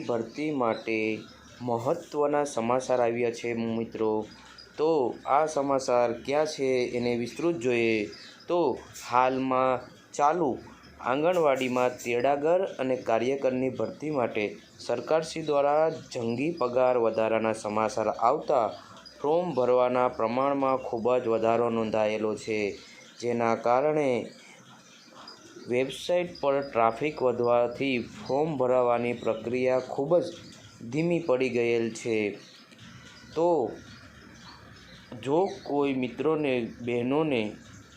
ભરતી માટે મહત્ત્વના સમાચાર આવ્યા છે, મિત્રો. તો આ સમાચાર ક્યાં છે એને વિસ્તૃત જોઈએ. તો હાલમાં ચાલુ આંગણવાડીમાં તેડાગર અને કાર્યકરની ભરતી માટે સરકારશ્રી દ્વારા જંગી પગાર વધારાના સમાચાર આવતા ફોર્મ ભરવાના પ્રમાણમાં ખૂબ જ વધારો નોંધાયેલો છે. જેના કારણે વેબસાઇટ પર ટ્રાફિક વધવાથી ફોર્મ ભરવાની પ્રક્રિયા ખૂબ જ ધીમી પડી ગયેલ છે. તો જો કોઈ મિત્રોને, બહેનોને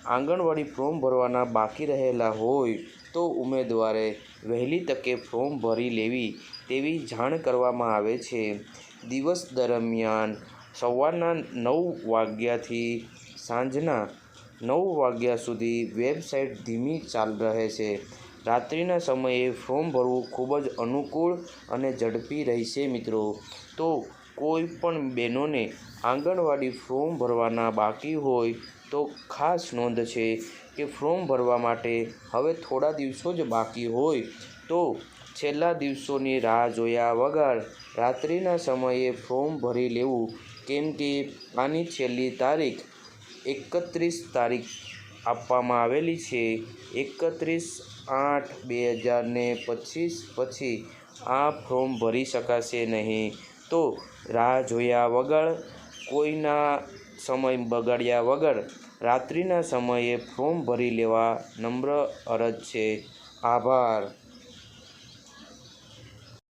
આંગણવાડી ફોર્મ ભરવાના બાકી રહેલા હોય, તો ઉમેદવારે વહેલી તકે ફોર્મ ભરી લેવી તેવી જાણ કરવામાં આવે છે. દિવસ દરમિયાન સવારના નવ વાગ્યાથી સાંજના નવ વાગ્યા સુધી વેબસાઇટ ધીમી ચાલ રહે છે. રાત્રિના સમયે ફોર્મ ભરવું ખૂબ જ અનુકૂળ અને ઝડપી રહેશે મિત્રો. તો કોઈ પણ બહેનોને આંગણવાડી ફોર્મ ભરવાના બાકી હોય તો ખાસ નોંધ છે કે ફોર્મ ભરવા માટે હવે થોડા દિવસો જ બાકી હોય. તો છેલ્લા દિવસોની રાહ જોયા વગર રાત્રિના સમયે ફોર્મ ભરી લેવું, કેમ કે આની છેલ્લી તારીખ એકત્રીસ તારીખ આપવામાં આવેલી છે. એકત્રીસ આઠ બે હજાર ને પચીસ પછી આ ફોર્મ ભરી શકાશે નહીં. તો રાહ જોયા વગર, કોઈના સમય બગાડ્યા વગર રાત્રિના સમયે ફોર્મ ભરી લેવા નમ્ર અરજ છે. આભાર.